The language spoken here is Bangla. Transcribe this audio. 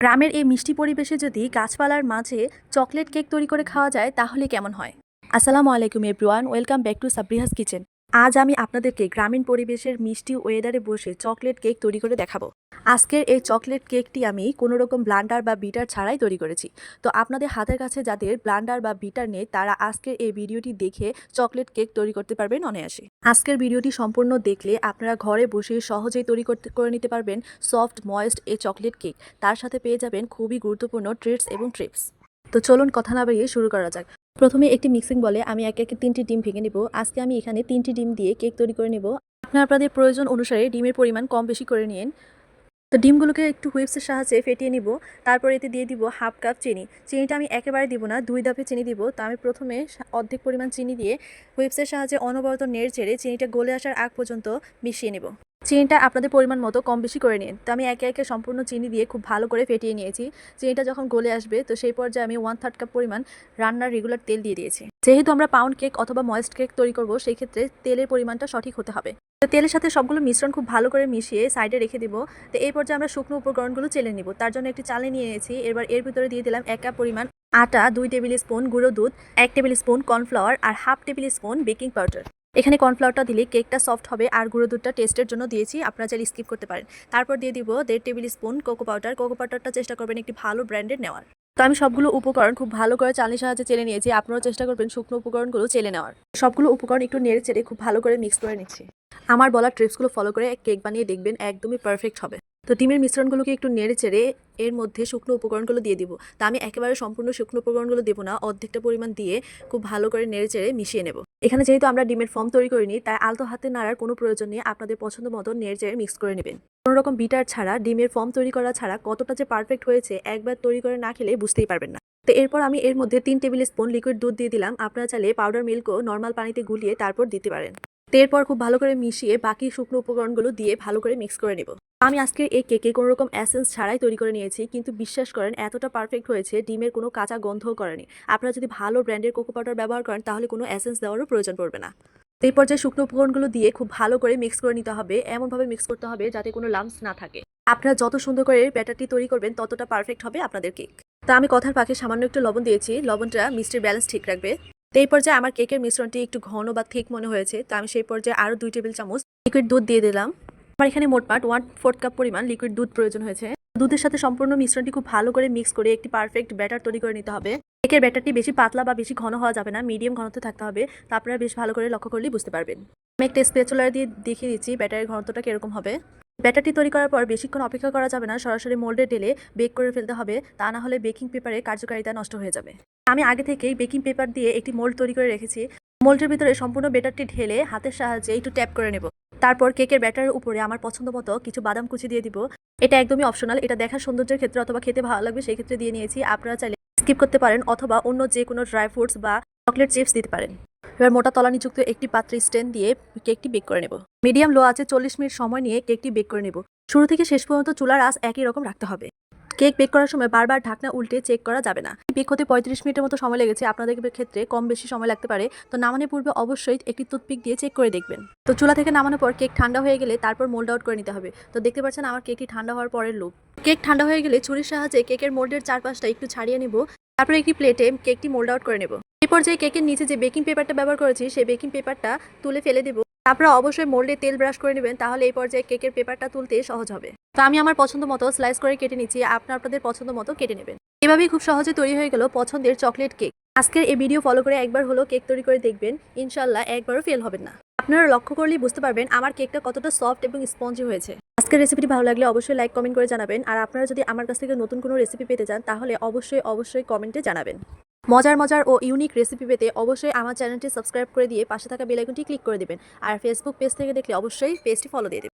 গ্রামের এই মিষ্টি পরিবেশে যদি গাছপালার মাঝে চকলেট কেক তৈরি করে খাওয়া যায়, তাহলে কেমন হয়? আসসালামু আলাইকুম, everyone. Welcome back to Sabrihas kitchen. আজ আমি আপনাদেরকে গ্রামীণ পরিবেশের মিষ্টি ওয়েদারে বসে চকলেট কেক তৈরি করে দেখাবো। আজকের এই চকলেট কেকটি আমি কোনো রকম ব্লান্ডার বা বিটার ছাড়াই তৈরি করেছি। তো আপনাদের হাতের কাছে যাদের ব্লান্ডার বা বিটার নেই, তারা আজকের এই ভিডিওটি দেখে চকলেট কেক তৈরি করতে পারবেন অনায়াসে। আজকের ভিডিওটি সম্পূর্ণ দেখলে আপনারা ঘরে বসে সহজেই তৈরি করতে, করে নিতে পারবেন সফট, ময়েস্ট এই চকলেট কেক। তার সাথে পেয়ে যাবেন খুবই গুরুত্বপূর্ণ ট্রিটস এবং ট্রিপস। তো চলুন কথা না বাড়িয়ে শুরু করা যাক। প্রথমে একটি মিক্সিং বলে আমি একে একে তিনটি ডিম ভেঙে নেব। আজকে আমি এখানে তিনটি ডিম দিয়ে কেক তৈরি করে নেব। আপনার আপনাদের প্রয়োজন অনুসারে ডিমের পরিমাণ কম বেশি করে নিন। তো ডিমগুলোকে একটু হুইপসের সাহায্যে ফেটিয়ে নিব। তারপর এতে দিয়ে দিব হাফ কাপ চিনি। চিনিটা আমি একেবারে দিব না, দুই ধাপে চিনি দিব। তো আমি প্রথমে অর্ধেক পরিমাণ চিনি দিয়ে হুইপসের সাহায্যে অনবরত নেড় ছেড়ে চিনিটা গলে আসার আগ পর্যন্ত মিশিয়ে নেব। চিনিটা আপনাদের পরিমাণ মতো কম বেশি করে নিন। তো আমি একে একে সম্পূর্ণ চিনি দিয়ে খুব ভালো করে ফেটিয়ে নিয়েছি। চিনিটা যখন গলে আসবে, তো সেই পর্যায়ে আমি ওয়ান থার্ড কাপ পরিমাণ রান্নার রেগুলার তেল দিয়ে দিয়েছি। যেহেতু আমরা পাউন্ড কেক অথবা ময়েস্ট কেক তৈরি করব, সেই ক্ষেত্রে তেলের পরিমাণটা সঠিক হতে হবে। তো তেলের সাথে সবগুলো মিশ্রণ খুব ভালো করে মিশিয়ে সাইডে রেখে দিব। তো এই পর্যায়ে আমরা শুকনো উপকরণগুলো চেলে নিব। তার জন্য একটি চালে নিয়ে নিয়েছি। এবার এর ভিতরে দিয়ে দিলাম এক কাপ পরিমাণ আটা, দুই টেবিল স্পুন গুঁড়ো দুধ, এক টেবিল স্পুন কর্নফ্লাওয়ার আর half tablespoon baking powder এখানে কর্নফ্লাওয়ারটা দিলে কেকটা সফট হবে আর গুঁড়ো দুধটা টেস্টের জন্য দিয়েছি, আপনারা চাইলে স্কিপ করতে পারেন। তারপর দিয়ে দিব দেড় tablespoon cocoa powder cocoa পাউডারটা চেষ্টা করবেন একটি ভালো ব্র্যান্ডের নেওয়ার। তো আমি সবগুলো উপকরণ খুব ভালো করে চালের সাহায্যে চেলে নিয়েছি, আপনারাও চেষ্টা করবেন শুকনো উপকরণগুলো চেলে নেওয়ার। সবগুলো উপকরণ একটু নেড়ে চেড়ে খুব ভালো করে মিক্স করে নিচ্ছি। আমার বলা ট্রিপসগুলো ফলো করে কেক বানিয়ে দেখবেন একদমই পারফেক্ট হবে। তো ডিমের মিশ্রণগুলোকে একটু নেড়ে চেড়ে এর মধ্যে শুকনো উপকরণগুলো দিয়ে দিব। তা আমি একেবারে সম্পূর্ণ শুকনো উপকরণগুলো দেবো না, অর্ধেকটা পরিমাণ দিয়ে খুব ভালো করে নেড়ে চেড়ে মিশিয়ে নেব। এখানে যেহেতু আমরা ডিমের ফর্ম তৈরি করিনি, তাই আলতো হাতে নাড়ার কোনো প্রয়োজন নেই, আপনাদের পছন্দ মতো নেড়ে চেড়ে মিক্স করে নেবেন। কোনো রকম বিটার ছাড়া, ডিমের ফর্ম তৈরি করা ছাড়া কতটা যে পারফেক্ট হয়েছে একবার তৈরি করে না খেলে বুঝতেই পারবেন না। তো এরপর আমি এর মধ্যে তিন টেবিল স্পুন লিকুইড দুধ দিয়ে দিলাম, আপনারা চাইলে পাউডার মিল্কও নর্মাল পানিতে গুলিয়ে তারপর দিতে পারেন। এরপর খুব ভালো করে মিশিয়ে বাকি শুকনো উপকরণগুলো দিয়ে ভালো করে মিক্স করে নেব। আমি আজকে এই কেকে কোনো রকম এসেন্স ছাড়াই তৈরি করে নিয়েছি, কিন্তু বিশ্বাস করেন, এতটা পারফেক্ট হয়েছে, ডিমের কোনো কাঁচা গন্ধও করেনি। আপনারা যদি ভালো ব্র্যান্ডের কোকো পাউডার ব্যবহার করেন, তাহলে কোনো অ্যাসেন্স দেওয়ারও প্রয়োজন পড়বে না। এই পর্যায়ে শুকনো উপকরণগুলো দিয়ে খুব ভালো করে মিক্স করে নিতে হবে, এমনভাবে মিক্স করতে হবে যাতে কোনো লাম্পস না থাকে। আপনারা যত সুন্দর করে ব্যাটারটি তৈরি করবেন, ততটা পারফেক্ট হবে আপনাদের কেক তা আমি কথার পাখে সামান্য একটু লবণ দিয়েছি, লবণটা মিষ্টির ব্যালেন্স ঠিক রাখবে। তো এই পর্যায়ে আমার কেকের মিশ্রণটি একটু ঘন বা ঠিক মনে হয়েছে, তো আমি সেই পর্যায়ে আরও দুই টেবিল চামচ লিকুইড দুধ দিয়ে দিলাম। আমার এখানে মোটমাট ওয়ান ফোর্থ কাপ পরিমাণ লিকুইড দুধ প্রয়োজন হয়েছে। দুধের সাথে সম্পূর্ণ মিশ্রণটি খুব ভালো করে মিক্স করে একটি পারফেক্ট ব্যাটার তৈরি করে নিতে হবে। কেকের ব্যাটারটি বেশি পাতলা বা বেশি ঘন হওয়া যাবে না মিডিয়াম ঘনত্বে থাকতে হবে। তা আপনারা বেশ ভালো করে লক্ষ্য করলেই বুঝতে পারবেন। আমি একটা স্পেচুলার দিয়ে দেখিয়ে দিচ্ছি ব্যাটারের ঘনত্বটা কীরকম হবে। ব্যাটারটি তৈরি করার পর বেশিক্ষণ অপেক্ষা করা যাবে না, সরাসরি মোল্ডে ঢেলে বেক করে ফেলতে হবে। তা না হলে বেকিং পেপারে কার্যকারিতা নষ্ট হয়ে যাবে। আমি আগে থেকেই বেকিং পেপার দিয়ে একটি মোল্ড তৈরি করে রেখেছি। মোল্ডের ভিতরে সম্পূর্ণ ব্যাটারটি ঢেলে হাতের সাহায্যে একটু ট্যাপ করে নেব। তারপর কেকের ব্যাটারের উপরে আমার পছন্দ মতো কিছু বাদাম কুচি দিয়ে দিব। এটা একদমই অপশনাল এটা দেখার সৌন্দর্যের ক্ষেত্রে অথবা খেতে ভালো লাগবে সেই ক্ষেত্রে দিয়ে নিয়েছি। আপনারা চাইলে স্কিপ করতে পারেন অথবা অন্য যে কোনো ড্রাই ফ্রুটস বা চকলেট চিপস দিতে পারেন। এবার মোটা তলানিযুক্ত একটি পাত্রে স্ট্যান্ড দিয়ে কেকটি বেক করে নেব। মিডিয়াম লো আছে চল্লিশ মিনিট সময় নিয়ে কেকটি বেক করে নেব। শুরু থেকে শেষ পর্যন্ত চুলার আঁচ একই রকম রাখতে হবে। কেক বেক করার সময় বারবার ঢাকনা উল্টে চেক করা যাবে না। বেক হতে পঁয়ত্রিশ মিনিটের মতো সময় লেগেছে। আপনাদের ক্ষেত্রে কম বেশি সময় লাগতে পারে। তো নামানোর পূর্বে অবশ্যই একটি টুথপিক দিয়ে চেক করে দেখবেন। তো চুলা থেকে নামানোর পর কেক ঠান্ডা হয়ে গেলে তারপর মোল্ড আউট করে নিতে হবে। তো দেখতে পাচ্ছেন আমার কেকটি ঠান্ডা হওয়ার পরের লুক কেক ঠান্ডা হয়ে গেলে ছুরির সাহায্যে কেকের মোল্ডের চারপাশটা একটু ছাড়িয়ে নেব। তারপর একটি প্লেটে কেকটি মোল্ড আউট করে নেব। এরপর যে কেকের নিচে যে বেকিং পেপারটা ব্যবহার করেছি, সেই বেকিং পেপারটা তুলে ফেলে দেব। আপনারা অবশ্যই মোল্ডে তেল ব্রাশ করে নেবেন, তাহলে এই পর্যায়ে কেকের পেপারটা তুলতে সহজ হবে। তো আমি আমার পছন্দ মতো স্লাইস করে কেটে নিচ্ছি, আপনার আপনাদের পছন্দ মতো কেটে নেবেন। এভাবেই খুব সহজে তৈরি হয়ে গেল পছন্দের চকলেট কেক আজকের এই ভিডিও ফলো করে একবার হলো কেক তৈরি করে দেখবেন ইনশাল্লাহ একবারও ফেল হবেন না। আপনারা লক্ষ্য করলেই বুঝতে পারবেন আমার কেকটা কতটা সফট এবং স্পঞ্জি হয়েছে। আজকের রেসিপিটি ভালো লাগলে অবশ্যই লাইক কমেন্ট করে জানাবেন। আর আপনারা যদি আমার কাছ থেকে নতুন কোনো রেসিপি পেতে চান, তাহলে অবশ্যই অবশ্যই কমেন্টে জানাবেন। মজার মজার ও ইউনিক রেসিপি পেতে অবশ্যই আমার চ্যানেলটি সাবস্ক্রাইব করে দিয়ে পাশে থাকা বেলাইকনটি ক্লিক করে দেবেন। আর ফেসবুক পেজ থেকে দেখলে অবশ্যই পেজটি ফলো দিয়ে দেবেন।